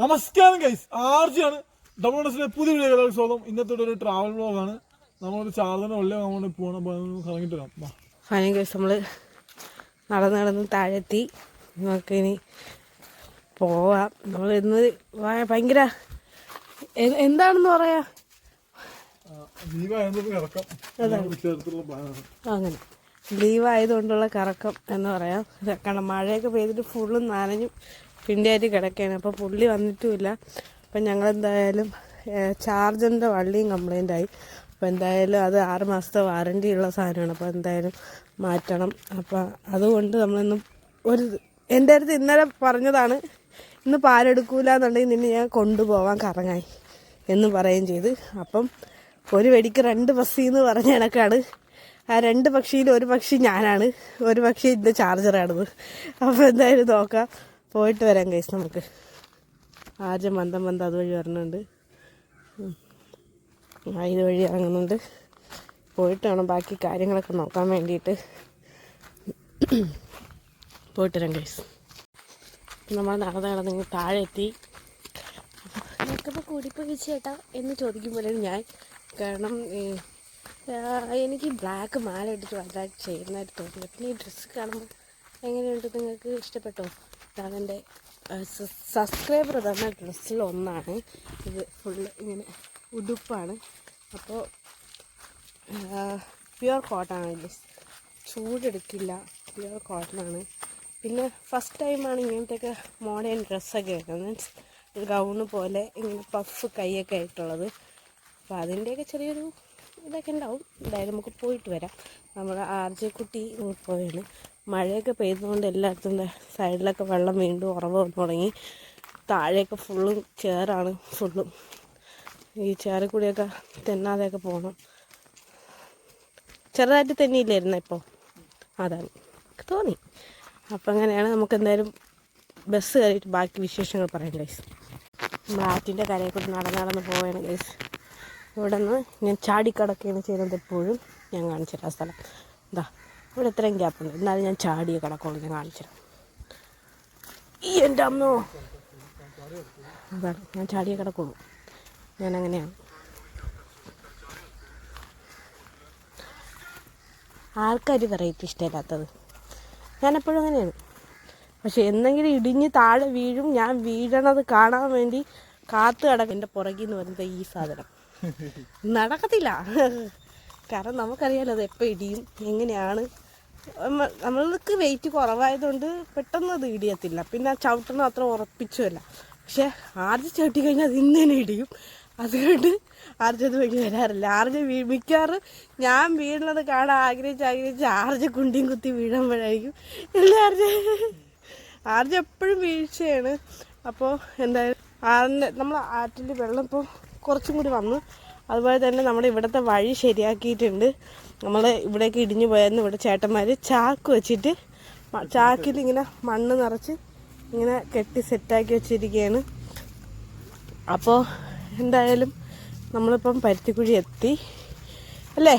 നമസ്കാരം ഗൈസ് ആർജിയാണ് ഡബിൾസിലെ പുതിയ വീഡിയോ സ്വാഗതം. ഇന്നത്തെ ഒരു ട്രാവൽ ബ്ലോഗാണ് നമ്മളൊരു ചാർജറിന് ഉള്ളിൽ നമ്മൾ പോകണം കറങ്ങിട്ട് വരാം. ഫൈനൽ കേസ് നമ്മൾ നടന്ന് നടന്ന് താഴെത്തി. നമുക്ക് ഇനി പോവാം. നമ്മൾ ഇന്ന് ഭയ- ഭയങ്കര എന്താണെന്ന് പറയാ? അങ്ങനെ. ലീവ് ആയതുകൊണ്ടുള്ള കറക്കം എന്ന് പറയാം. കാരണം മഴയൊക്കെ പെയ്തിട്ട് ഫുള്ളും നനഞ്ഞു പിണ്ടിയായിട്ട് കിടക്കുകയാണ് അപ്പോൾ പുള്ളി വന്നിട്ടുമില്ല. അപ്പം ഞങ്ങളെന്തായാലും ചാർജറിന്റെ വള്ളിയും കംപ്ലൈന്റ് ആയി അപ്പോൾ എന്തായാലും അത് ആറ് മാസത്തെ വാറന്റി ഉള്ള സാധനമാണ്. അപ്പോൾ എന്തായാലും മാറ്റണം. അപ്പോൾ അതുകൊണ്ട് നമ്മളിന്ന് ഒരു എന്റെ അടുത്ത് ഇന്നലെ പറഞ്ഞതാണ് ഇന്ന് പാലെടുക്കൂല എന്നുണ്ടെങ്കിൽ നിന്നെ ഞാൻ കൊണ്ടുപോവാൻ കറങ്ങായി എന്ന് പറയുകയും ചെയ്ത്. അപ്പം ഒരു വെടിക്ക് രണ്ട് ബസ്സിൽ എന്ന് പറഞ്ഞ കണക്കാണ്. ആ രണ്ട് പക്ഷിയിൽ ഒരു പക്ഷി ഞാനാണ്. ഒരു പക്ഷി ഇതിന്റെ ചാർജറാണത്. അപ്പോൾ എന്തായാലും നോക്കാം. പോയിട്ട് വരാം കൈസ് നമുക്ക്. ആദ്യം മന്ദം മന്ദം അതുവഴി വരണുണ്ട്. ഇതുവഴി ഇറങ്ങുന്നുണ്ട്. പോയിട്ട് വേണം ബാക്കി കാര്യങ്ങളൊക്കെ നോക്കാൻ വേണ്ടിയിട്ട്. പോയിട്ട് വരാം കൈസ് നമ്മൾ നടന്ന് നടന്ന് നിങ്ങൾ താഴെ എത്തി. നിനക്കിപ്പോൾ കൂടിപ്പോയി ചേട്ടാ എന്ന് ചോദിക്കുമ്പോൾ ഞാൻ കാരണം എനിക്ക് ബ്ലാക്ക് മാല ഇട്ടിട്ട് വളരെ ചെയ്യുന്നതായിട്ട് തോന്നില്ല പിന്നെ ഈ ഡ്രസ്സ് കാണുമ്പോൾ എങ്ങനെയുണ്ട്? നിങ്ങൾക്ക് ഇഷ്ടപ്പെട്ടോ? അതെന്റെ സബ്സ്ക്രൈബർ തന്ന ഡ്രസ്സിൽ ഒന്നാണ്. ഇത് ഫുള്ള് ഇങ്ങനെ ഉടുപ്പാണ്. അപ്പോൾ പ്യുവർ കോട്ടൺ ആണ് ചൂടെടുക്കില്ല. പ്യുവർ കോട്ടൺ ആണ്. പിന്നെ ഫസ്റ്റ് ടൈമാണ് ഇങ്ങനത്തെയൊക്കെ മോഡേൺ ഡ്രസ്സൊക്കെ എടുക്കുന്നത് മീൻസ് ഒരു ഗൗണ് പോലെ ഇങ്ങനെ പഫ് കൈയൊക്കെ ആയിട്ടുള്ളത്. അപ്പോൾ അതിന്റെയൊക്കെ ചെറിയൊരു ഇതൊക്കെ ഉണ്ടാവും. എന്തായാലും നമുക്ക് പോയിട്ട് വരാം. നമ്മൾ ആർ ജെ കുട്ടി പോയാണ് മഴയൊക്കെ പെയ്തുകൊണ്ട് എല്ലായിടത്തും സൈഡിലൊക്കെ വെള്ളം വീണ്ടും ഉറവ് വന്നു തുടങ്ങി. താഴെയൊക്കെ ഫുള്ളും ചേറാണ് ഫുള്ളും ഈ ചേറിൽ കൂടിയൊക്കെ തെന്നാതെയൊക്കെ പോകണം ചെറുതായിട്ട് തെന്നിയില്ലായിരുന്നു ഇപ്പോൾ അതാണ്. തോന്നി. അപ്പം അങ്ങനെയാണ് നമുക്ക് എന്തായാലും ബസ് കയറിയിട്ട് ബാക്കി വിശേഷങ്ങൾ പറയാം ഗൈസ് നമ്മൾ ആറ്റിന്റെ കരയെ കൂടി നടന്ന് നടന്ന് പോവുകയാണ് ഗൈസ് ഇവിടെ നിന്ന് ഞാൻ ചാടിക്കടക്കുകയാണ് ചെയ്യുന്നത് എപ്പോഴും. ഞാൻ കാണിച്ചു തരാം സ്ഥലം. എന്താ ഇവിടെ ഇത്രയും ഗ്യാപ്പുണ്ട് എന്നാലും ഞാൻ ചാടിയ കിടക്കുള്ളൂ ഞാൻ കാണിച്ചിരുന്നു ഈ എന്റെ അമ്മോ. അതാണ് ഞാൻ ചാടിയ കിടക്കുള്ളൂ ഞാൻ അങ്ങനെയാണ് ആൾക്കാർ വെറൈറ്റി ഇഷ്ടമില്ലാത്തത്. ഞാനെപ്പോഴും അങ്ങനെയാണ്. പക്ഷെ എന്തെങ്കിലും ഇടിഞ്ഞ് താഴെ വീഴും ഞാൻ വീഴണത് കാണാൻ വേണ്ടി കാത്തു കിടക്കും. എന്റെ പുറകിൽ നിന്ന് വരുന്നത് ഈ സാധനം. നടക്കത്തില്ല. കാരണം നമുക്കറിയാലോ അത് എപ്പോൾ ഇടിയും എങ്ങനെയാണ്. നമ്മൾക്ക് വെയിറ്റ് കുറവായതുകൊണ്ട് പെട്ടെന്ന് അത് ഇടിയത്തില്ല. പിന്നെ ആ ചവിട്ടണം അത്ര ഉറപ്പിച്ചുമല്ല പക്ഷെ ആർജ് ചവിട്ടി കഴിഞ്ഞാൽ അത് ഇന്ന് തന്നെ ഇടിയും. അതുകൊണ്ട് ആർജത് വേണ്ടി വരാറില്ല. ആർജ് വീ ഞാൻ വീഴുന്നത് കാണാൻ ആഗ്രഹിച്ച് ആഗ്രഹിച്ച് ആർജ് കുണ്ടിയും കുത്തി വീഴുമ്പോഴായിരിക്കും. ഇല്ല ആർജ്? ആർജ് എപ്പോഴും വീഴ്ചയാണ്. അപ്പോൾ എന്തായാലും ആറിന്റെ നമ്മൾ ആറ്റിൽ വെള്ളം ഇപ്പോൾ കുറച്ചും കൂടി വന്നു. അതുപോലെ തന്നെ നമ്മുടെ ഇവിടുത്തെ വഴി ശരിയാക്കിയിട്ടുണ്ട്. നമ്മൾ ഇവിടേക്ക് ഇടിഞ്ഞു പോയായിരുന്നു. ഇവിടെ ചേട്ടന്മാർ ചാക്ക് വെച്ചിട്ട് ചാക്കിൽ ഇങ്ങനെ മണ്ണ് നിറച്ച് ഇങ്ങനെ കെട്ടി സെറ്റാക്കി വെച്ചിരിക്കുകയാണ് അപ്പോൾ എന്തായാലും നമ്മളിപ്പം പരുത്തിക്കുഴി എത്തി. അല്ലേ?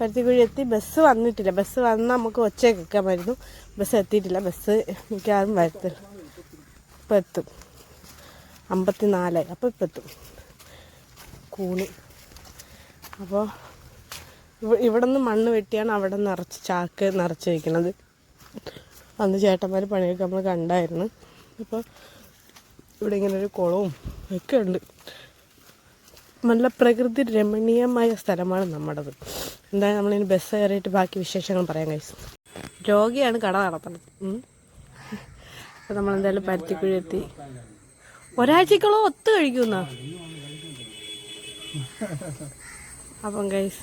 പരുത്തിക്കുഴി എത്തി. ബസ് വന്നിട്ടില്ല. ബസ് വന്നാൽ നമുക്ക് ഒച്ച കേൾക്കാമായിരുന്നു ബസ് എത്തിയിട്ടില്ല. ബസ് മിക്കവാറും വരത്തില്ല ഇപ്പം എത്തും. അമ്പത്തി നാലായി അപ്പോൾ ഇപ്പം എത്തും. കൂണി. അപ്പോൾ ഇവിടെ നിന്ന് മണ്ണ് വെട്ടിയാണ് അവിടെ നിറച്ച് ചാക്ക് നിറച്ച് വയ്ക്കണത് അന്ന് ചേട്ടന്മാർ പണിയൊക്കെ നമ്മൾ കണ്ടായിരുന്നു. അപ്പോൾ ഇവിടെ ഇങ്ങനെ ഒരു കുളവും ഒക്കെ ഉണ്ട്. നല്ല പ്രകൃതി രമണീയമായ സ്ഥലമാണ് നമ്മുടേത്. എന്തായാലും നമ്മളിനി ബസ് കയറിയിട്ട് ബാക്കി വിശേഷങ്ങൾ പറയാൻ കഴിച്ചു രോഗിയാണ് കട നടത്തുന്നത്. അപ്പം നമ്മളെന്തായാലും പരുത്തിക്കുഴി എത്തി. ഒരാഴ്ചക്കുള്ള ഒത്തു കഴിക്കുന്ന? അപ്പം ഗൈസ്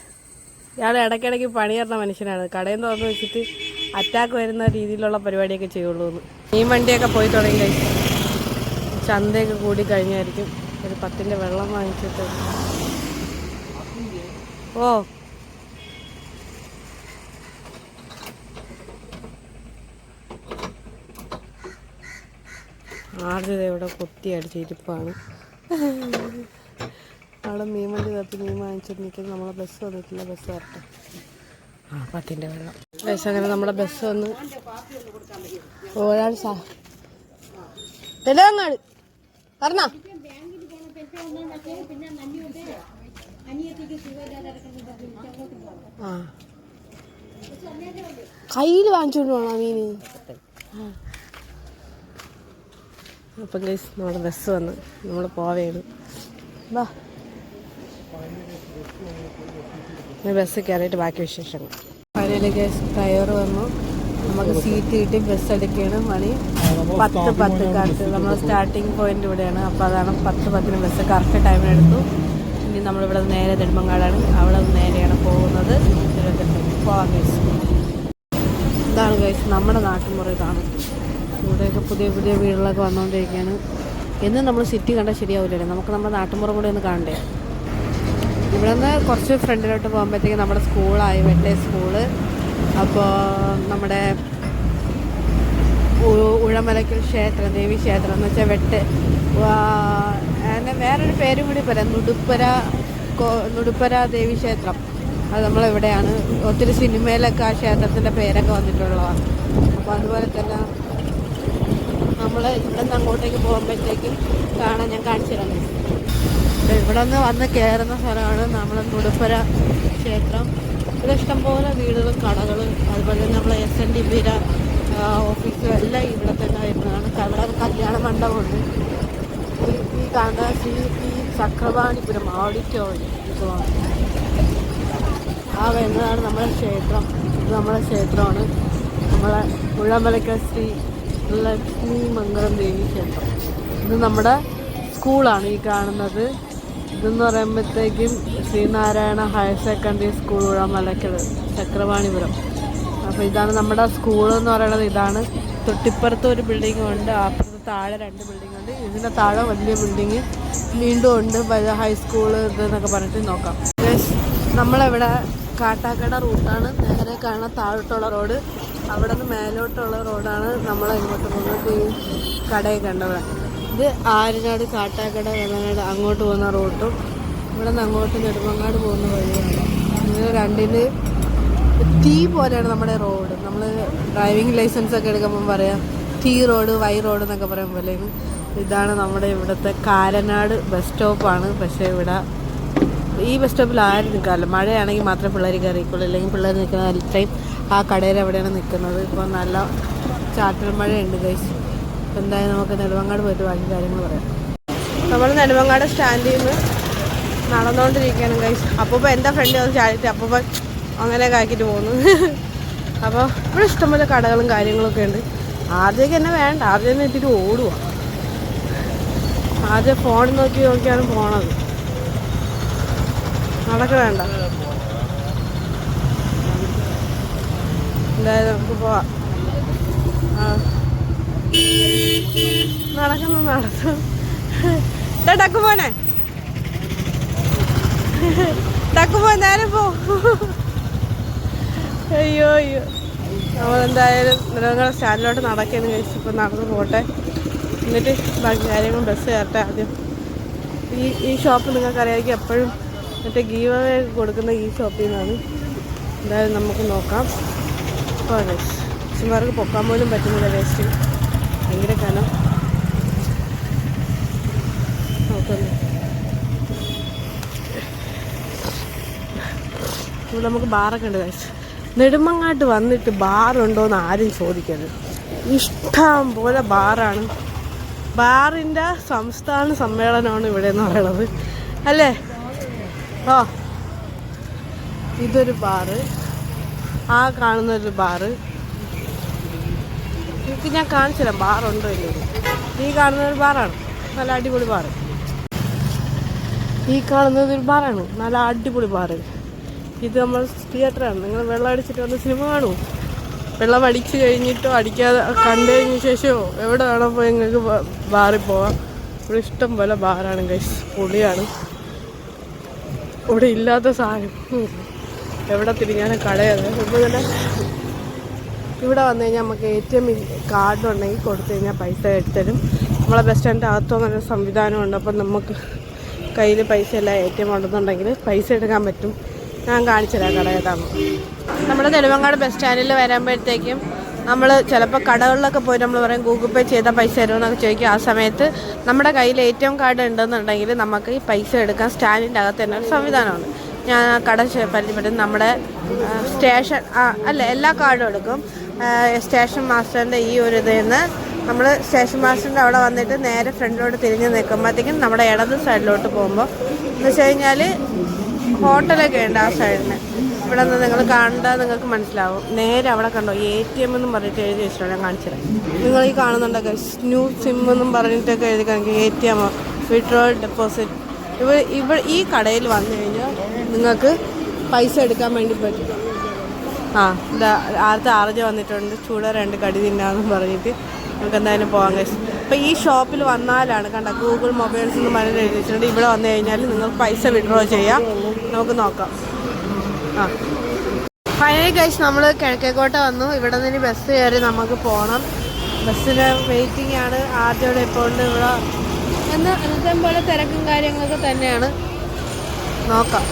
ഇയാൾ ഇടയ്ക്കിടയ്ക്ക് പണിയേറുന്ന മനുഷ്യനാണ്. കടയിൽ തുറന്ന് വെച്ചിട്ട് അറ്റാക്ക് വരുന്ന രീതിയിലുള്ള പരിപാടിയൊക്കെ ചെയ്യുള്ളൂ എന്ന് മീൻ വണ്ടിയൊക്കെ പോയി തുടങ്ങി കഴിഞ്ഞാൽ ചന്തയൊക്കെ കൂടി കഴിഞ്ഞായിരിക്കും ഒരു പത്തിന്റെ വെള്ളം വാങ്ങിച്ചിട്ട്. ഓ. ആദ്യത ഇവിടെ കൊത്തി അടിച്ചിരിപ്പാണ് അവിടെ മീൻ വണ്ടി നിർത്തി മീൻ വാങ്ങിച്ചിട്ട് നിൽക്കുന്നത് നമ്മളെ ബസ് വന്നിട്ടില്ല ബസ് വരട്ടെ ആ പത്തിന്റെ വെള്ളം. ബസ് അങ്ങനെ നമ്മുടെ ബസ് വന്ന് ഒരാൾ സാ പറഞ്ഞാ പറഞ്ഞോ. ആ. കയ്യിൽ വാങ്ങിച്ചോണ്ട് പോണോ മീന്? അപ്പം ഗൈസ് നമ്മുടെ ബസ് വന്ന് നമ്മൾ പോവേണ്. വാ. ബസ് കയറിയിട്ട് ബാക്കി വിശേഷങ്ങൾ. പഴയ ടയർ വന്നു. നമുക്ക് സീറ്റ് കിട്ടി ബസ് എടുക്കുകയാണ് മണി പത്ത് പത്ത് കാലത്ത് നമ്മൾ സ്റ്റാർട്ടിങ് പോയിന്റ് ഇവിടെയാണ്. അപ്പോൾ അതാണ് പത്ത് പത്തിന് ബസ് കറക്റ്റ് ടൈമിന് എടുത്തു. ഇനി നമ്മളിവിടെ നേരെ നെടുമങ്ങാടാണ്. അവിടെ നേരെയാണ് പോകുന്നത്. പോവാം ഗൈസ് ഇതാണ് ഗൈസ് നമ്മുടെ നാട്ടുമുറ ഇതാണ്. ഇവിടെയൊക്കെ പുതിയ പുതിയ വീടുകളൊക്കെ വന്നുകൊണ്ടിരിക്കുകയാണ്. എന്നും നമ്മൾ സിറ്റി കണ്ടാൽ ശരിയാവില്ലല്ലോ. നമുക്ക് നമ്മുടെ നാട്ടുമുറ കൂടെ ഒന്ന് കാണണ്ടേ? ഇവിടെ നിന്ന് കുറച്ച് ഫ്രണ്ടിലോട്ട് പോകുമ്പോഴത്തേക്ക് നമ്മുടെ സ്കൂളായി വെട്ടേ സ്കൂൾ. അപ്പോൾ നമ്മുടെ ഉഴമലയ്ക്കൽ ക്ഷേത്രം ദേവി ക്ഷേത്രം എന്ന് വെച്ചാൽ വെട്ട്. അങ്ങനെ വേറൊരു പേരും കൂടി പറയാം. നുടുപ്പര നുടുപ്പര ദേവി ക്ഷേത്രം. അത് നമ്മളിവിടെയാണ്. ഒത്തിരി സിനിമയിലൊക്കെ ആ ക്ഷേത്രത്തിന്റെ പേരൊക്കെ വന്നിട്ടുള്ളതാണ്. അപ്പോൾ അതുപോലെ തന്നെ നമ്മൾ ഇവിടെ നിന്ന് അങ്ങോട്ടേക്ക് പോകുമ്പോഴത്തേക്കും കാണാൻ ഞാൻ കാണിച്ചു തരാം. ദേ ഇവിടെ നിന്ന് വന്ന് കയറുന്ന സ്ഥലമാണ് നമ്മുടെ നുടുപ്പര ക്ഷേത്രം. ഇവിടെ ഇഷ്ടംപോലെ വീടുകളും കടകളും അതുപോലെ തന്നെ നമ്മളെ എസ് എൻ ഡി പിര ഓഫീസും എല്ലാം ഇവിടെ തന്നെ വരുന്നതാണ് ഒരു കല്യാണ മണ്ഡപമുണ്ട്. ഈ- കാണുന്ന ശ്രീ പി ചക്രവാണിപുരം ഓഡിറ്റോറിയം ആ വരുന്നതാണ് നമ്മുടെ ക്ഷേത്രം. ഇത് നമ്മുടെ ക്ഷേത്രമാണ്. നമ്മളെ മുഴമലക്കൽ ശ്രീ ലക്ഷ്മി മംഗളം ദേവി ക്ഷേത്രം. ഇത് നമ്മുടെ സ്കൂളാണ് ഈ കാണുന്നത്. ഇതെന്ന് പറയുമ്പോഴത്തേക്കും Sreenarayana higher secondary school Uzhamalakkal Chakravanipuram. അപ്പോൾ ഇതാണ് നമ്മുടെ സ്കൂൾ എന്ന് പറയുന്നത്. ഇതാണ് തൊട്ടിപ്പുറത്ത് ഒരു ബിൽഡിംഗ് ഉണ്ട് അപ്പുറത്ത് താഴെ രണ്ട് ബിൽഡിംഗ് ഉണ്ട്. ഇതിന്റെ താഴെ വലിയ ബിൽഡിങ് വീണ്ടും ഉണ്ട്. ഹൈസ്കൂൾ ഇത് എന്നൊക്കെ പറഞ്ഞിട്ട് നോക്കാം. നമ്മളിവിടെ കാട്ടാക്കട റൂട്ടാണ് നേരെ കാണാൻ താഴോട്ടുള്ള റോഡ് അവിടെ നിന്ന് മേലോട്ടുള്ള റോഡാണ് നമ്മൾ ഇങ്ങോട്ട് പോകുന്നത്. ഈ കടയൊക്കെ കണ്ടവിടെ ഇത് ആര്യനാട് കാട്ടാക്കട വെള്ളനാട് അങ്ങോട്ട് പോകുന്ന റോട്ടും ഇവിടെ നിന്ന് അങ്ങോട്ട് നെടുമങ്ങാട് പോകുന്ന വഴിയാണ്. ഇത് രണ്ടിന് തീ പോലെയാണ് നമ്മുടെ റോഡ്. നമ്മൾ ഡ്രൈവിംഗ് ലൈസൻസ് ഒക്കെ എടുക്കുമ്പം പറയാം തീ റോഡ് വൈ റോഡ് എന്നൊക്കെ പറയാൻ പോലെ. ഇതാണ് നമ്മുടെ ഇവിടുത്തെ കാരനാട് ബസ് സ്റ്റോപ്പാണ്. പക്ഷേ ഇവിടെ ഈ ബസ് സ്റ്റോപ്പിൽ ആരും നിൽക്കാറില്ല. മഴയാണെങ്കിൽ മാത്രമേ പിള്ളേർ കയറിക്കുള്ളൂ അല്ലെങ്കിൽ പിള്ളേർ നിൽക്കുന്ന ടൈം ആ കടയിൽ എവിടെയാണ് നിൽക്കുന്നത്. ഇപ്പോൾ നല്ല ചാറ്റൽ മഴയുണ്ട് ഗൈസ് അപ്പോൾ എന്തായാലും നമുക്ക് നെടുമങ്ങാട് പോയിട്ട് ബാക്കി കാര്യങ്ങൾ പറയാം. നമ്മൾ നെടുമങ്ങാട് സ്റ്റാൻഡിൽ നിന്ന് നടന്നുകൊണ്ടിരിക്കുകയാണ് കൈസ് അപ്പോൾ എന്റെ ഫ്രണ്ട് അത് ചാടിയിട്ട് അപ്പോൾ അങ്ങനെയൊക്കെ ആക്കിയിട്ട് പോകുന്നു. അപ്പോൾ ഇവിടെ ഇഷ്ടംപോലെ കടകളും കാര്യങ്ങളൊക്കെ ഉണ്ട്. ആദ്യമൊക്കെ എന്നെ വേണ്ട ആദ്യം തന്നെ ഇട്ടിട്ട് ഓടുക ആദ്യം ഫോൺ നോക്കി നോക്കിയാണ് പോണത്. നടക്ക വേണ്ട. എന്തായാലും നമുക്ക് പോവാം. ആ. നടക്കുന്നു നടന്നു. ടക്കുമോനെ ടക്കുമോ നേരെ പോ. അയ്യോ അയ്യോ. നമ്മളെന്തായാലും മൃഗങ്ങളെ സ്റ്റാൻഡിലോട്ട് നടക്കുന്നു കഴിച്ചു ഇപ്പം നടന്ന് പോട്ടെ. എന്നിട്ട് ബാക്കി കാര്യങ്ങളും ബസ് കയറട്ടെ ആദ്യം. ഈ ഈ ഷോപ്പ് നിങ്ങൾക്കറിയാമെങ്കിൽ എപ്പോഴും മറ്റേ ഗീവ് അവേ കൊടുക്കുന്ന ഈ ഷോപ്പിൽ നിന്നാണ്. എന്തായാലും നമുക്ക് നോക്കാം. അപ്പോൾ വേസ്റ്റ് പൊക്കാൻ പോലും പറ്റുന്നില്ല വേസ്റ്റ് ഭയങ്കര കനം. നോക്കുന്നു ഇവിടെ നമുക്ക് ബാറൊക്കെ ഉണ്ട് വേസ്റ്റ് നെടുമങ്ങാട്ട് വന്നിട്ട് ബാറുണ്ടോ എന്ന് ആരും ചോദിക്കരുത്. ഇഷ്ടം പോലെ ബാറാണ് ബാറിന്റെ സംസ്ഥാന സമ്മേളനമാണ് ഇവിടെ എന്ന് പറയുന്നത്. അല്ലേ? ഓ ഇതൊരു ബാറ് ആ കാണുന്നൊരു ബാറ് എനിക്ക് ഞാൻ തരാം ബാറുണ്ടോ ഇല്ലേ ഈ കാണുന്ന ഒരു ബാറാണ്. നല്ല അടിപൊളി ബാറ് ഈ കാണുന്നത് ഒരു ബാറാണ്. നല്ല അടിപൊളി ബാറ് ഇത് നമ്മൾ തിയേറ്ററാണ്. നിങ്ങൾ വെള്ളം അടിച്ചിട്ട് വന്ന് സിനിമ കാണൂ. വെള്ളം അടിച്ചു കഴിഞ്ഞിട്ടോ അടിക്കാതെ കണ്ടു കഴിഞ്ഞ ശേഷമോ എവിടെ വേണോ പോയി നിങ്ങൾക്ക് ബാറിൽ പോവാം. ഇവിടെ ഇഷ്ടം പോലെ ബാറാണ് ഗൈസ് പൊളിയാണ്. ഇവിടെ ഇല്ലാത്ത സാധനം. എവിടെ തിരിഞ്ഞാലും കടയാണ്. ഇപ്പോൾ തന്നെ ഇവിടെ വന്നു കഴിഞ്ഞാൽ നമുക്ക് എ ടി എം കാർഡ് ഉണ്ടെങ്കിൽ കൊടുത്തു കഴിഞ്ഞാൽ പൈസ എടുത്തരും. നമ്മളെ ബസ് സ്റ്റാൻഡിന്റെ അകത്തും അങ്ങനെ സംവിധാനമുണ്ട് അപ്പം നമുക്ക് കയ്യിൽ പൈസ എല്ലാം എ ടി എം ഉണ്ടെന്നുണ്ടെങ്കിൽ പൈസ എടുക്കാൻ പറ്റും. ഞാൻ കാണിച്ചു തരാം കട ഏതാണ് നമ്മുടെ തെരുവങ്ങാട് ബസ് സ്റ്റാൻഡിൽ വരുമ്പോഴത്തേക്കും നമ്മൾ ചിലപ്പോൾ കടകളിലൊക്കെ പോയി നമ്മൾ പറയും ഗൂഗിൾ പേ ചെയ്താൽ പൈസ തരുമെന്നൊക്കെ ചോദിക്കും. ആ സമയത്ത് നമ്മുടെ കയ്യിൽ എ ടി എം കാർഡ് ഉണ്ടെന്നുണ്ടെങ്കിൽ നമുക്ക് ഈ പൈസ എടുക്കാൻ സ്റ്റാൻഡിന്റെ അകത്ത് തന്നെ ഒരു സംവിധാനമാണ് ഞാൻ കട പരിചയപ്പെടും നമ്മുടെ സ്റ്റേഷൻ അല്ല എല്ലാ കാർഡും എടുക്കും. സ്റ്റേഷൻ മാസ്റ്ററിന്റെ ഈ ഒരു ഇതിൽ നിന്ന് നമ്മൾ സ്റ്റേഷൻ മാസ്റ്ററിന്റെ അവിടെ വന്നിട്ട് നേരെ ഫ്രണ്ടിലോട്ട് തിരിഞ്ഞ് നിൽക്കുമ്പോഴത്തേക്കും നമ്മുടെ ഇടത് സൈഡിലോട്ട് പോകുമ്പോൾ എന്ന് വെച്ച് കഴിഞ്ഞാൽ ഹോട്ടലൊക്കെ ഉണ്ട് ആ സൈഡിന് ഇവിടെ നിന്ന് നിങ്ങൾ കണ്ടാൽ നിങ്ങൾക്ക് മനസ്സിലാവും. നേരെ അവിടെ കണ്ടോ എ ടി എം എന്നും പറഞ്ഞിട്ട് എഴുതി വെച്ചിട്ടുണ്ട് ഞാൻ കാണിച്ചത് നിങ്ങൾ ഈ കാണുന്നുണ്ടൊക്കെ ന്യൂ സിം എന്നും പറഞ്ഞിട്ടൊക്കെ എഴുതി കാണിക്കും. A T M withdrawal deposit ഇവ ഇവ ഈ കടയിൽ വന്നു കഴിഞ്ഞാൽ നിങ്ങൾക്ക് പൈസ എടുക്കാൻ വേണ്ടി പറ്റും. ആ. ഇതാ ആർജ വന്നിട്ടുണ്ട്. ചൂട് രണ്ട് കടി തിന്നാന്ന് പറഞ്ഞിട്ട് നമുക്ക് എന്തായാലും പോകാൻ കഴിച്ചു അപ്പോൾ ഈ ഷോപ്പിൽ വന്നാലാണ് കണ്ട ഗൂഗിൾ മൊബൈൽസ് എന്ന് പറഞ്ഞിട്ട് എഴുതിയിട്ടുണ്ട് ഇവിടെ വന്നു കഴിഞ്ഞാൽ നിങ്ങൾക്ക് പൈസ വിഡ്രോ ചെയ്യാം. നമുക്ക് നോക്കാം. ആ. ഫൈനലി കഴിച്ച് നമ്മൾ കിഴക്കേക്കോട്ട വന്നു. ഇവിടെ നിന്ന് ബസ് കയറി നമുക്ക് പോകണം ബസ്സിന് വെയിറ്റിംഗ് ആണ്. ആദ്യം ഇപ്പോൾ ഇവിടെ എന്ന് എന്നത്തെ പോലെ തിരക്കും കാര്യങ്ങളൊക്കെ തന്നെയാണ്. നോക്കാം.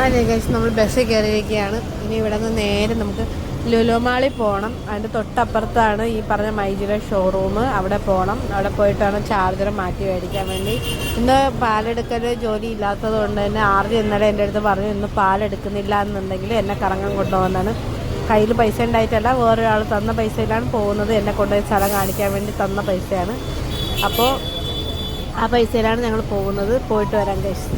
ഫൈനലി കഴിച്ച് നമ്മൾ ബസ്സിൽ കയറിയിരിക്കുകയാണ്. ഇനി ഇവിടെ നിന്ന് നേരെ നമുക്ക് ലുലുമാളിൽ പോകണം അതിന്റെ തൊട്ടപ്പുറത്താണ് ഈ പറഞ്ഞ മൈജിയുടെ ഷോറൂം അവിടെ പോകണം അവിടെ പോയിട്ടാണ് ചാർജർ മാറ്റി മേടിക്കാൻ വേണ്ടി. ഇന്ന് പാലെടുക്കൽ ജോലി ഇല്ലാത്തത് കൊണ്ട് തന്നെ ആർജി ഇന്നലെ എന്റെ അടുത്ത് പറഞ്ഞു ഇന്ന് പാലെടുക്കുന്നില്ല എന്നുണ്ടെങ്കിൽ എന്നെ കറങ്ങാൻ കൊണ്ടുപോകുന്നതാണ്. കയ്യിൽ പൈസ ഉണ്ടായിട്ടല്ല വേറൊരാൾ തന്ന പൈസയിലാണ് പോകുന്നത്. എന്നെ കൊണ്ടുപോയി സ്ഥലം കാണിക്കാൻ വേണ്ടി തന്ന പൈസയാണ്. അപ്പോൾ ആ പൈസയിലാണ് ഞങ്ങൾ പോകുന്നത്. പോയിട്ട് വരാൻ കഴിച്ചു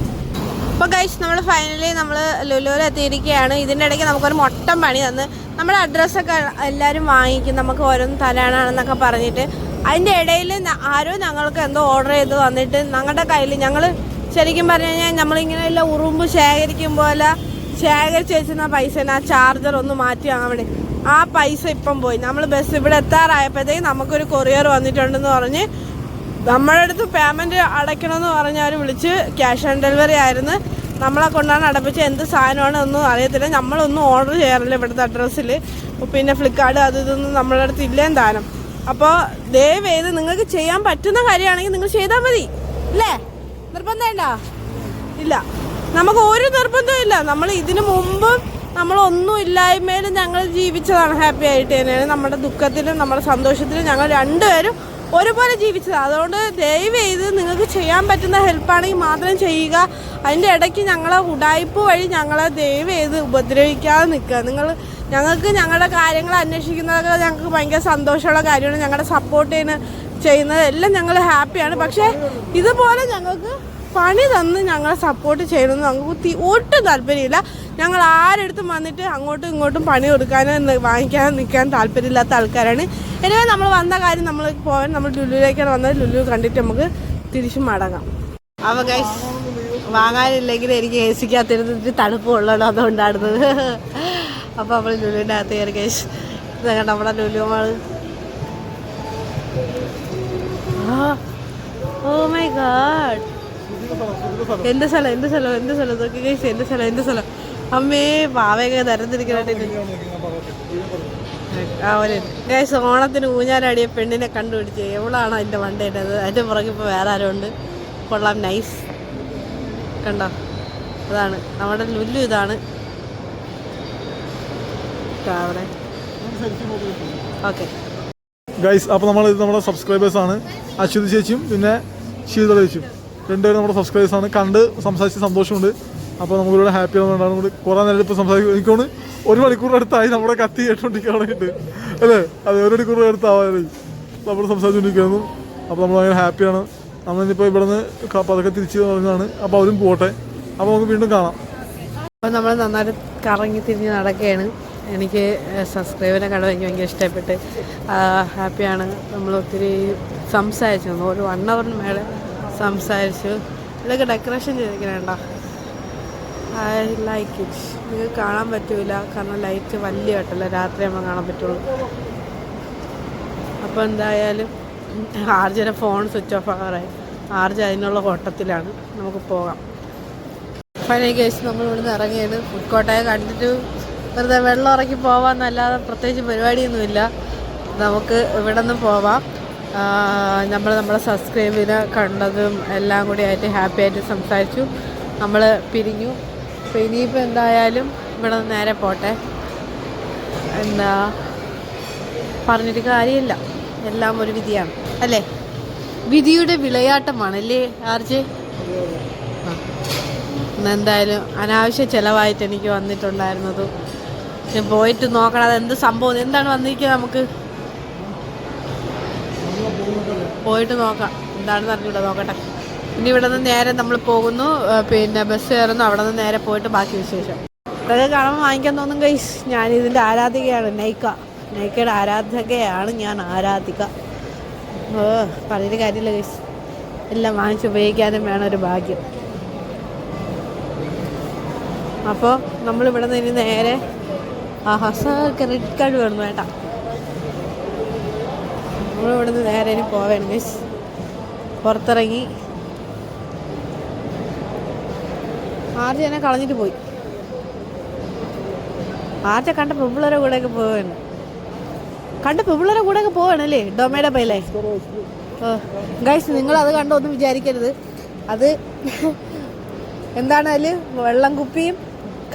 അപ്പോൾ കഴിച്ച് നമ്മൾ ഫൈനലി നമ്മൾ ലുലുവിൽ എത്തിയിരിക്കുകയാണ്. ഇതിന്റെ ഇടയ്ക്ക് നമുക്കൊരു മൊട്ടം പണി തന്ന്. നമ്മുടെ അഡ്രസ്സൊക്കെ എല്ലാവരും വാങ്ങിക്കും. നമുക്ക് ഓരോന്ന് തരാനാണെന്നൊക്കെ പറഞ്ഞിട്ട്. അതിന്റെ ഇടയിൽ ആരോ ഞങ്ങൾക്ക് എന്തോ ഓർഡർ ചെയ്ത് വന്നിട്ട് ഞങ്ങളുടെ കയ്യിൽ ഞങ്ങൾ ശരിക്കും പറഞ്ഞു കഴിഞ്ഞാൽ നമ്മളിങ്ങനെ എല്ലാം ഉറുമ്പ് ശേഖരിക്കും പോലെ ശേഖരിച്ച് വെച്ചിരുന്ന പൈസ ആ ചാർജർ ഒന്ന് മാറ്റി വാങ്ങാൻ വേണ്ടി. ആ പൈസ ഇപ്പം പോയി. നമ്മൾ ബസ് ഇവിടെ എത്താറായപ്പോഴത്തേക്ക് നമുക്കൊരു കൊറിയർ വന്നിട്ടുണ്ടെന്ന് പറഞ്ഞ് നമ്മുടെ അടുത്ത് പേയ്മെന്റ് അടയ്ക്കണമെന്ന് പറഞ്ഞവർ വിളിച്ച് ക്യാഷ് ഓൺ ഡെലിവറി ആയിരുന്നു. നമ്മളെ കൊണ്ടാണ് അടപ്പിച്ച് എന്ത് സാധനമാണ് ഒന്നും അറിയത്തില്ല. നമ്മളൊന്നും ഓർഡർ ചെയ്യാറില്ല ഇവിടുത്തെ അഡ്രസ്സിൽ പിന്നെ ഫ്ലിപ്കാർട്ട് അത് ഇതൊന്നും നമ്മളുടെ അടുത്ത് ഇല്ലേം താനം. അപ്പോൾ ദയവ് നിങ്ങൾക്ക് ചെയ്യാൻ പറ്റുന്ന കാര്യമാണെങ്കിൽ നിങ്ങൾ ചെയ്താൽ മതി. അല്ലേ നിർബന്ധം വേണ്ട ഇല്ല. നമുക്ക് ഒരു നിർബന്ധവും ഇല്ല. നമ്മൾ ഇതിനു മുമ്പും നമ്മളൊന്നും ഇല്ലായ്മയിലും ഞങ്ങൾ ജീവിച്ചതാണ് ഹാപ്പി ആയിട്ട് തന്നെയാണ്. നമ്മുടെ ദുഃഖത്തിലും നമ്മുടെ സന്തോഷത്തിലും ഞങ്ങൾ രണ്ടുപേരും ഒരുപോലെ ജീവിച്ചത്. അതുകൊണ്ട് ദയവ് ചെയ്ത് നിങ്ങൾക്ക് ചെയ്യാൻ പറ്റുന്ന ഹെൽപ്പാണെങ്കിൽ മാത്രം ചെയ്യുക. അതിന്റെ ഇടയ്ക്ക് ഞങ്ങളെ ഉടായ്പ വഴി ഞങ്ങളെ ദയവ് ചെയ്ത് ഉപദ്രവിക്കാതെ നിൽക്കുക. നിങ്ങൾ ഞങ്ങൾക്ക് ഞങ്ങളുടെ കാര്യങ്ങൾ അന്വേഷിക്കുന്നതൊക്കെ ഞങ്ങൾക്ക് ഭയങ്കര സന്തോഷമുള്ള കാര്യമാണ്. ഞങ്ങളുടെ സപ്പോർട്ട് ചെയ്യുന്ന ചെയ്യുന്നത് എല്ലാം ഞങ്ങൾ ഹാപ്പിയാണ് പക്ഷേ ഇതുപോലെ ഞങ്ങൾക്ക് പണി തന്ന് ഞങ്ങളെ സപ്പോർട്ട് ചെയ്യണമെന്ന് ഞങ്ങൾക്ക് ഒട്ടും താല്പര്യമില്ല. ഞങ്ങൾ ആരെടുത്തും വന്നിട്ട് അങ്ങോട്ടും ഇങ്ങോട്ടും പണി കൊടുക്കാനോ വാങ്ങിക്കാനോ നിൽക്കാൻ താല്പര്യമില്ലാത്ത ആൾക്കാരാണ്. എനിവേ നമ്മൾ വന്ന കാര്യം നമ്മൾ പോകാൻ നമ്മൾ ലുലുവിലേക്കാണ് വന്നത്. ലുലു കണ്ടിട്ട് നമുക്ക് തിരിച്ചു മടങ്ങാം. അപ്പോൾ ഗൈസ് വാങ്ങാനില്ലെങ്കിൽ എനിക്ക് എ സിക്കകത്തിരുന്നിട്ട് തണുപ്പ് ഉള്ളതാണ് അതുകൊണ്ടായിരുന്നത് അപ്പോൾ നമ്മൾ ലുലുവിന്റെ അകത്ത് കയറി ഗൈസ് നമ്മുടെ നമ്മുടെ ലുലുമാണ് ഓ മൈ ഗാഡ് എന്റെ സ്ഥലം? എന്റെ സ്ഥലം? എന്റെ സ്ഥലം? നോക്കി കഴിച്ചു എന്റെ സ്ഥലം? എന്റെ സ്ഥലം? അമ്മേ പാവയൊക്കെ തരത്തിരിക്കണേ ഗൈസ് ഓണത്തിന് ഊഞ്ഞാലാടിയ പെണ്ണിനെ കണ്ടുപിടിച്ച് എവളാണ് അതിന്റെ വണ്ടേട്ടത് അതിന്റെ പുറകെ ഇപ്പൊ വേറെ ആരും ഉണ്ട്. കൊള്ളാം നൈസ് കണ്ടോ? അതാണ്. നമ്മുടെ ലുല്ലു ഇതാണ്. ഇതാ അവിടെ. ഓക്കെ ഗൈസ് അപ്പോൾ നമ്മൾ ഇത് നമ്മുടെ സബ്സ്ക്രൈബേഴ്സ് ആണ്. അശ്വതി ചേച്ചിയും പിന്നെ ശീതള ചേച്ചിയും. രണ്ടുപേരും നമ്മുടെ സബ്സ്ക്രൈബേഴ്സ് ആണ്. കണ്ട് സംസാരിച്ച് സന്തോഷമുണ്ട്. അപ്പോൾ നമ്മളിവിടെ ഹാപ്പി ആവുന്നതാണ് കൂടി കുറേ നേരം ഇപ്പോൾ സംസാരിക്കും എനിക്കൊന്ന് ഒരു മണിക്കൂർ അടുത്തായി നമ്മുടെ കത്തി കേട്ടോണ്ടിരിക്കുകയാണെങ്കിൽ അല്ലേ? അതെ ഒരു മണിക്കൂർ അടുത്താവാനായി. നമ്മൾ സംസാരിച്ചുകൊണ്ടിരിക്കുന്നു അപ്പോൾ നമ്മൾ ഭയങ്കര ഹാപ്പിയാണ് നമ്മളിപ്പോൾ ഇവിടെ നിന്ന് പതുക്കെ തിരിച്ച് പറഞ്ഞതാണ് അപ്പോൾ അവരും പോട്ടെ. അപ്പോൾ നമുക്ക് വീണ്ടും കാണാം. അപ്പോൾ നമ്മൾ നന്നായിട്ട് കറങ്ങി തിരിഞ്ഞ് നടക്കുകയാണ്. എനിക്ക് സബ്സ്ക്രൈബറിനെ കാണാൻ എനിക്ക് ഭയങ്കര ഇഷ്ടപ്പെട്ട് ഹാപ്പിയാണ് നമ്മൾ ഒത്തിരി സംസാരിച്ചു നമ്മൾ ഒരു വൺ അവറിന് മേലെ സംസാരിച്ചു. ഇതൊക്കെ ഡെക്കറേഷൻ ചെയ്തിരിക്കണേണ്ട ഐ ലൈക്ക് ഇറ്റ് നിങ്ങൾക്ക് കാണാൻ പറ്റൂല. കാരണം ലൈറ്റ് വലിയ കേട്ടല്ല രാത്രി ആകുമ്പോൾ കാണാൻ പറ്റുള്ളൂ. അപ്പോൾ എന്തായാലും ആർജിയുടെ ഫോൺ സ്വിച്ച് ഓഫ് ആകാറായി ആർജ് അതിനുള്ള ഓട്ടത്തിലാണ്. നമുക്ക് പോകാം. ഫൈനൽ കേസ് നമ്മൾ ഇവിടുന്ന് ഇറങ്ങിയത് ഫുഡ് കോട്ടയെ കണ്ടിട്ട് വെറുതെ വെള്ളം ഇറക്കി പോവാമെന്നല്ലാതെ പ്രത്യേകിച്ച് പരിപാടിയൊന്നുമില്ല. നമുക്ക് ഇവിടെ നിന്ന് പോവാം. നമ്മൾ നമ്മുടെ സബ്സ്ക്രൈബിനെ കണ്ടതും എല്ലാം കൂടി ആയിട്ട് ഹാപ്പി ആയിട്ട് സംസാരിച്ചു. നമ്മൾ പിരിഞ്ഞു. അപ്പോൾ ഇനിയിപ്പോൾ എന്തായാലും ഇവിടെ നിന്ന് നേരെ പോട്ടെ. എന്താ പറഞ്ഞിട്ട് കാര്യമില്ല. എല്ലാം ഒരു വിധിയാണ്. അല്ലേ? വിധിയുടെ വിളയാട്ടമാണ് അല്ലേ ആർജെ എന്തായാലും അനാവശ്യ ചിലവായിട്ട് എനിക്ക് വന്നിട്ടുണ്ടായിരുന്നത്. പോയിട്ട് നോക്കണം അത് എന്ത് സംഭവം എന്താണ് വന്നിരിക്കുന്നത് നമുക്ക്? പോയിട്ട് നോക്കാം. എന്താണെന്ന് അറിഞ്ഞൂടാ നോക്കട്ടെ. ഇനി ഇവിടെ നിന്ന് നേരെ നമ്മൾ പോകുന്നു. പിന്നെ ബസ് കയറുന്നു. അവിടെ നിന്ന് നേരെ പോയിട്ട് ബാക്കി വിശേഷം. ഇതൊക്കെ കാണുമ്പോൾ വാങ്ങിക്കാൻ തോന്നും കൈസ് ഞാൻ ഇതിന്റെ ആരാധികയാണ്. നൈക്ക. നൈക്കയുടെ ആരാധകയാണ് ഞാൻ ആരാധിക. ഓ പറഞ്ഞിട്ട് കാര്യമില്ല കൈസ് എല്ലാം വാങ്ങിച്ച് ഉപയോഗിക്കാനും വേണം ഒരു ഭാഗ്യം. അപ്പോൾ നമ്മളിവിടെ നിന്ന് ഇനി നേരെ ആഹാ സാർ ക്രെഡിറ്റ് കാർഡ് വേണം വേണ്ട നമ്മളിവിടെ നിന്ന് നേരെ ഇനി മിസ് പുറത്തിറങ്ങി. ആർജനെ എന്നെ കളഞ്ഞിട്ട് പോയി. ആർജ കണ്ട പെമ്പിളരെ കൂടെയൊക്കെ പോവാണ്. കണ്ട പെമ്പിളരെ കൂടെയൊക്കെ പോവാണല്ലേ? ഡൊമേഡ പൈലേ. ഗൈസ് നിങ്ങൾ അത് കണ്ടൊന്നും വിചാരിക്കരുത്. അത് എന്താണ് വെള്ളം കുപ്പിയും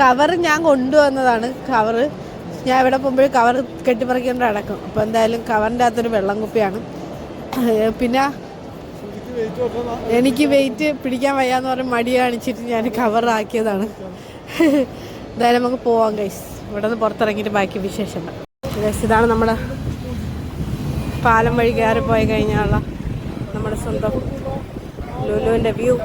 കവർ ഞാൻ കൊണ്ടുവന്നതാണ്. കവറ്. ഞാൻ ഇവിടെ പോകുമ്പോൾ കവർ കെട്ടിപ്പറിക്കൊണ്ട് അടക്കും അപ്പോൾ എന്തായാലും കവറിന്റെ അകത്തൊരു വെള്ളം കുപ്പിയാണ്. പിന്നെ എനിക്ക് വെയിറ്റ് പിടിക്കാൻ വയ്യാന്ന് പറഞ്ഞ് മടി കാണിച്ചിട്ട് ഞാൻ കവറാക്കിയതാണ് എന്തായാലും നമുക്ക് പോവാം ഗൈസ് ഇവിടെ നിന്ന് പുറത്തിറങ്ങിയിട്ട് ബാക്കി വിശേഷം ഗൈസ് ഇതാണ് നമ്മുടെ പാലം വഴി കയറി പോയി കഴിഞ്ഞാലുള്ള നമ്മുടെ സ്വന്തം ലുലുവിന്റെ വ്യൂ.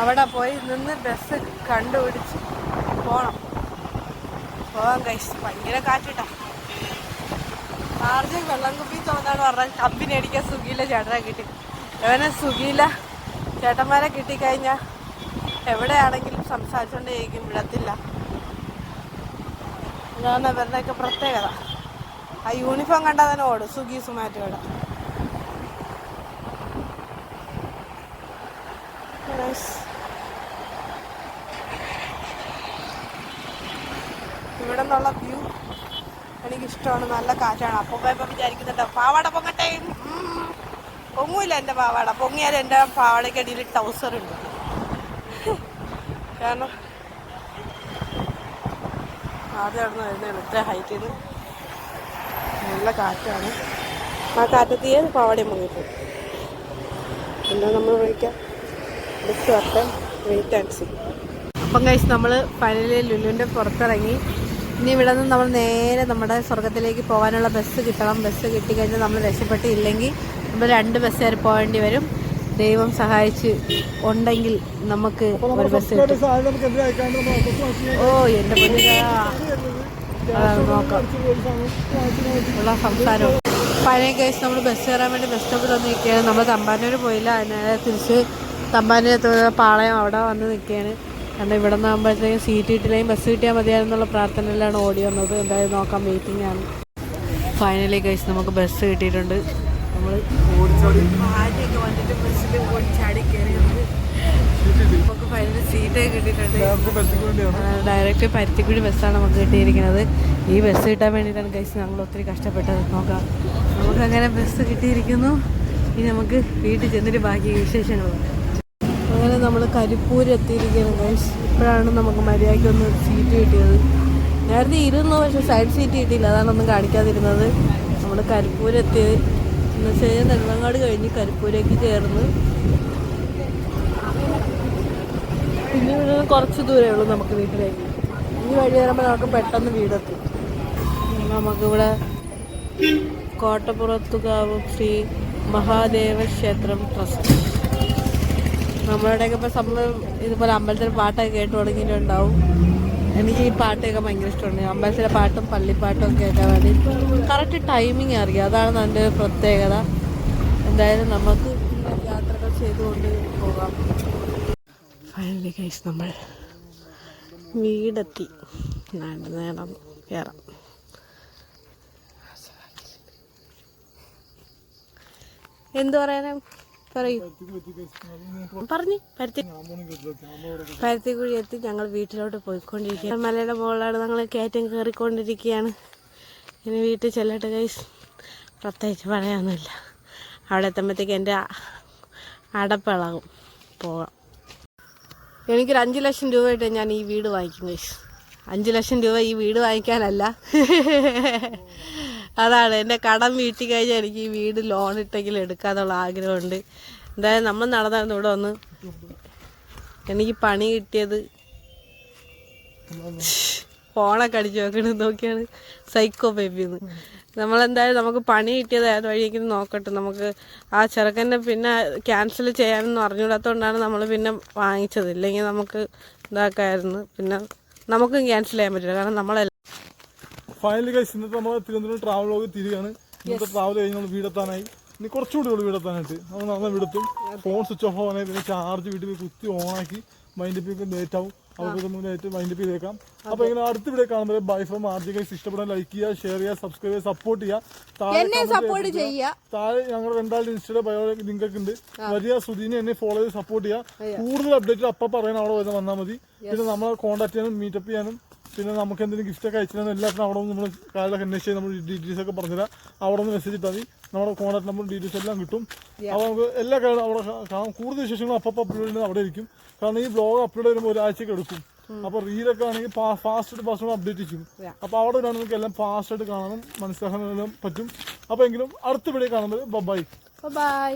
അവിടെ പോയി നിന്ന് ബസ് കണ്ടുപിടിച്ച് പോണം. പോവാൻ കഴിച്ചു ഭയങ്കര കാറ്റിട്ടാ. ആർജി വെള്ളം കുപ്പി തോന്നാണ് പറഞ്ഞാൽ കമ്പിനി അടിക്കാൻ സുഖിയില്ല ചേട്ടനെ കിട്ടി. അവനെ സുഖിയില്ല. ചേട്ടന്മാരെ കിട്ടിക്കഴിഞ്ഞാൽ എവിടെയാണെങ്കിലും സംസാരിച്ചുകൊണ്ടേയിരിക്കും വിടത്തില്ല. ഞാൻ അവരുടെയൊക്കെ പ്രത്യേകത. ആ യൂണിഫോം കണ്ടാൽ തന്നെ ഓടും. സുഖി സുമാറ്റോയുടെ Nice. ഇവിടെ നിന്നുള്ള വ്യൂ എനിക്കിഷ്ടമാണ് നല്ല കാറ്റാണ്. അപ്പോൾ ഇപ്പം വിചാരിക്കുന്നുണ്ട് പാവാട പൊങ്ങട്ടെ. പൊങ്ങൂല എന്റെ പാവാട. പൊങ്ങിയാൽ എന്റെ പാവാടക്കടിയിൽ ടൗസർ ഉണ്ട്. കാരണം ആദ്യം അവിടെ നിന്ന് വരുന്നതാണ് ഇത്ര ഹൈറ്റിൽ നല്ല കാറ്റാണ്. ആ കാറ്റത്തിയെ പാവാടയും പൊങ്ങിപ്പോയി എന്താ നമ്മൾ വിളിക്കാം ബസ് വരട്ടെ. വെയിറ്റ് ആൻഡ് അപ്പം കഴിച്ച് നമ്മൾ ഫൈനലി ലുലുവിന്റെ പുറത്തിറങ്ങി. ഇനി ഇവിടെ നിന്ന് നമ്മൾ നേരെ നമ്മുടെ സ്വർഗത്തിലേക്ക് പോകാനുള്ള ബസ് കിട്ടണം. ബസ് കിട്ടിക്കഴിഞ്ഞാൽ നമ്മൾ രക്ഷപ്പെട്ടില്ലെങ്കിൽ നമ്മൾ രണ്ട് ബസ് കയറി പോകേണ്ടി വരും. ദൈവം സഹായിച്ച് ഉണ്ടെങ്കിൽ നമുക്ക് ഒരു ബസ് ഓ എന്റെ അതാണ് നോക്കാം. ഉള്ള സംസാരം. പഴയ കേസ് നമ്മൾ ബസ് കയറാൻ വേണ്ടി ബസ് സ്റ്റോപ്പിൽ വന്ന് നിൽക്കുകയാണ്. നമ്മൾ തമ്പാനൂർ പോയില്ല. അതിനെ തിരിച്ച് തമ്പാനൂർ പാളയം അവിടെ വന്ന് നിൽക്കുകയാണ്. കാരണം ഇവിടെ നിന്ന് ആകുമ്പോഴത്തേക്കും സീറ്റ് കിട്ടില്ലെങ്കിൽ ബസ് കിട്ടിയാൽ മതിയായിരുന്നുള്ള പ്രാർത്ഥനയിലാണ് ഓടി വന്നത്. എന്തായാലും നോക്കാം വെയിറ്റിംഗ് ആണ്. ഫൈനലി കഴിച്ച് നമുക്ക് ബസ് കിട്ടിയിട്ടുണ്ട്. നമ്മൾ ആദ്യമൊക്കെ വന്നിട്ട് ബസ്സിൽ ഓടിച്ചാടി കയറിയത് നമുക്ക് ഫൈനലി സീറ്റൊക്കെ കിട്ടിയിട്ടുണ്ട്. ഡയറക്റ്റ് പരുത്തിക്കുഴി ബസ്സാണ് നമുക്ക് കിട്ടിയിരിക്കുന്നത്. ഈ ബസ് കിട്ടാൻ വേണ്ടിയിട്ടാണ് കഴിച്ച് ഞങ്ങൾ ഒത്തിരി കഷ്ടപ്പെട്ടത്. നോക്കാം. നമുക്കങ്ങനെ ബസ് കിട്ടിയിരിക്കുന്നു. ഇനി നമുക്ക് വീട്ടിൽ ചെന്നിട്ട് ബാക്കി വിശേഷങ്ങൾ പറയാം. അങ്ങനെ നമ്മൾ കരിപ്പൂർ എത്തിയിരിക്കുന്നു ഗൈസ് ഇപ്പോഴാണ് നമുക്ക് മര്യാദയ്ക്ക് ഒന്ന് സീറ്റ് കിട്ടിയത്. നേരത്തെ ഇരുന്നു പക്ഷെ സൈഡ് സീറ്റ് കിട്ടിയില്ല. അതാണ് ഒന്നും കാണിക്കാതിരുന്നത്. നമ്മൾ കരിപ്പൂർ എത്തിയത് എന്ന് വെച്ച് കഴിഞ്ഞാൽ നെടുമങ്ങാട് കഴിഞ്ഞ് കരിപ്പൂരേക്ക് കയറുന്നു പിന്നെ ഇവിടെ കുറച്ച് ദൂരമേ ഉള്ളൂ നമുക്ക് വീട്ടിലേക്ക്. ഈ വഴി വരുമ്പോൾ നമുക്ക് പെട്ടെന്ന് വീടെത്തും. നമുക്കിവിടെ കോട്ടപ്പുറത്തുകാവ് ശ്രീ മഹാദേവ ക്ഷേത്രം ട്രസ്റ്റ്. നമ്മളുടെയൊക്കെ ഇപ്പോൾ നമ്മൾ ഇതുപോലെ അമ്പലത്തിൽ പാട്ടൊക്കെ കേട്ട് തുടങ്ങിയിട്ടുണ്ടാവും. എനിക്ക് ഈ പാട്ടൊക്കെ ഭയങ്കര ഇഷ്ടമാണ്. അമ്പലത്തിലെ പാട്ടും പള്ളിപ്പാട്ടും ഒക്കെ കേൾക്കാൻ വേണ്ടി കറക്റ്റ് ടൈമിങ് അറിയാം അതാണ് നല്ല ഒരു പ്രത്യേകത. എന്തായാലും നമുക്ക് യാത്രകൾ ചെയ്തുകൊണ്ട് പോകാം. ഫൈനലി കഴിച്ച് നമ്മൾ വീടെത്തി. നേടം കയറാം എന്തു പറയാനാ? പറഞ്ഞു പരുത്തി പരുത്തിക്കുഴി എത്തി. ഞങ്ങൾ വീട്ടിലോട്ട് പോയിക്കൊണ്ടിരിക്കുകയാണ്. മലയുടെ മുകളിലാണ് ഞങ്ങൾ കയറ്റം കയറിക്കൊണ്ടിരിക്കുകയാണ്. ഇനി വീട്ടിൽ ചെല്ലട്ടെ കൈസ് പ്രത്യേകിച്ച് പറയാനൊന്നുമില്ല. അവിടെ എത്തുമ്പോഴത്തേക്ക് എന്റെ അടപ്പിളകും. പോകാം എനിക്കൊരു അഞ്ച് ലക്ഷം രൂപയായിട്ട് ഞാൻ ഈ വീട് വാങ്ങിക്കും കൈസ് അഞ്ച് ലക്ഷം രൂപ ഈ വീട് വാങ്ങിക്കാനല്ല. അതാണ് എന്റെ കടം വീട്ടി കഴിഞ്ഞാൽ എനിക്ക് ഈ വീട് ലോൺ ഇട്ടെങ്കിലും എടുക്കാന്നുള്ള ആഗ്രഹമുണ്ട്. എന്തായാലും നമ്മൾ നടന്നായിരുന്നു ഇവിടെ വന്ന്. എനിക്ക് പണി കിട്ടിയത്. ഫോണൊക്കെ അടിച്ചു നോക്കണത് നോക്കിയാണ്. സൈക്കോ ബേബിന്ന് നമ്മളെന്തായാലും നമുക്ക് പണി കിട്ടിയത് ഏത് വഴിയെങ്കിലും നോക്കട്ടെ. നമുക്ക് ആ ചെറുക്കന്റെ പിന്നെ ക്യാൻസൽ ചെയ്യാനൊന്നും അറിഞ്ഞൂടാത്തതുകൊണ്ടാണ് നമ്മൾ പിന്നെ വാങ്ങിച്ചത്. ഇല്ലെങ്കിൽ നമുക്ക് ഇതാക്കായിരുന്നു. പിന്നെ നമുക്കും ക്യാൻസൽ ചെയ്യാൻ പറ്റില്ല. കാരണം നമ്മളെല്ലാം ഫൈനലി കഴിച്ച് ഇന്നത്തെ നമ്മുടെ തിരുവനന്തപുരം ട്രാവൽ ലോഗ് തിരികയാണ് ഇന്നത്തെ ട്രാവൽ കഴിഞ്ഞ് നമ്മൾ വീടെത്താനായി. ഇനി കുറച്ചുകൂടി ഉള്ളു വീടെത്താനായിട്ട്. നമ്മൾ നടന്ന വീടെത്തും. ഫോൺ സ്വിച്ച് ഓഫ് ആവാനായി. പിന്നെ ചാർജ് വീട്ടിൽ പോയി കുത്തി ഓണാക്കി മൈൻഡ് അപ്പ് ലേറ്റ് ആവും. അവർക്ക് മുന്നേറ്റ് മൈൻഡ് അപ്പ് ചെയ്തേക്കാം അപ്പൊ ഇങ്ങനെ അടുത്ത വീഡിയോ കാണുമ്പോൾ ബൈ ഫ്രം ആർജി ഗൈസ് ഇഷ്ടപ്പെടാൻ ലൈക്ക് ചെയ്യുക ഷെയർ ചെയ്യുക സബ്സ്ക്രൈബ് ചെയ്യുക സപ്പോർട്ട് ചെയ്യുക. താഴെ സപ്പോർട്ട് ചെയ്യുക. താഴെ ഞങ്ങൾ രണ്ടാളുടെ ഇൻസ്റ്റയുടെ ബയോ ലിങ്ക് ഒക്കെ ഉണ്ട് വലിയ സുധീനെ എന്നെ ഫോളോ ചെയ്ത് സപ്പോർട്ട് ചെയ്യുക. കൂടുതൽ അപ്ഡേറ്റ് അപ്പൊ പറയാൻ അവിടെ വന്ന് വന്നാൽ മതി പിന്നെ നമ്മളെ കോൺടാക്ട് ചെയ്യാനും മീറ്റപ്പ് ചെയ്യാനും പിന്നെ നമുക്ക് എന്തെങ്കിലും ഗിഫ്റ്റ് ഒക്കെ അയച്ചാലും എല്ലാത്തിനും അവിടെ നിന്ന് നമ്മൾ കാലൊക്കെ അന്വേഷിച്ച് നമ്മൾ ഡീറ്റെയിൽസ് ഒക്കെ പറഞ്ഞുതരാം. അവിടെ നിന്ന് മെസ്സേജ് ഇട്ടാൽ മതി. നമ്മുടെ കോൺടാക്ട് നമ്പർ ഡീറ്റെയിൽസ് എല്ലാം കിട്ടും. അപ്പോൾ നമുക്ക് എല്ലാ കാര്യം അവിടെ കാണാം കൂടുതൽ വിശേഷങ്ങളും അപ്പം അപ്ലോഡ് ചെയ്യുന്നത് അവിടെ ഇരിക്കും. കാരണം ഈ ബ്ലോഗ് അപ്ലോഡ് ചെയ്യുമ്പോൾ ഒരാഴ്ചയൊക്കെ എടുക്കും. അപ്പോൾ റീലൊക്കെ ആണെങ്കിൽ ഫാസ്റ്റ് പാസ്വേഡ് ഫാസ്റ്റ് അപ്ഡേറ്റ് ചെയ്യും അപ്പോൾ അവിടെ വരാൻ നമുക്ക് എല്ലാം ഫാസ്റ്റ് ആയിട്ട് കാണാനും മനസ്സിലാക്കാനും എല്ലാം പറ്റും. അപ്പോൾ എങ്കിലും അടുത്ത വീഡിയോ കാണുമ്പോൾ ബൈ ബൈ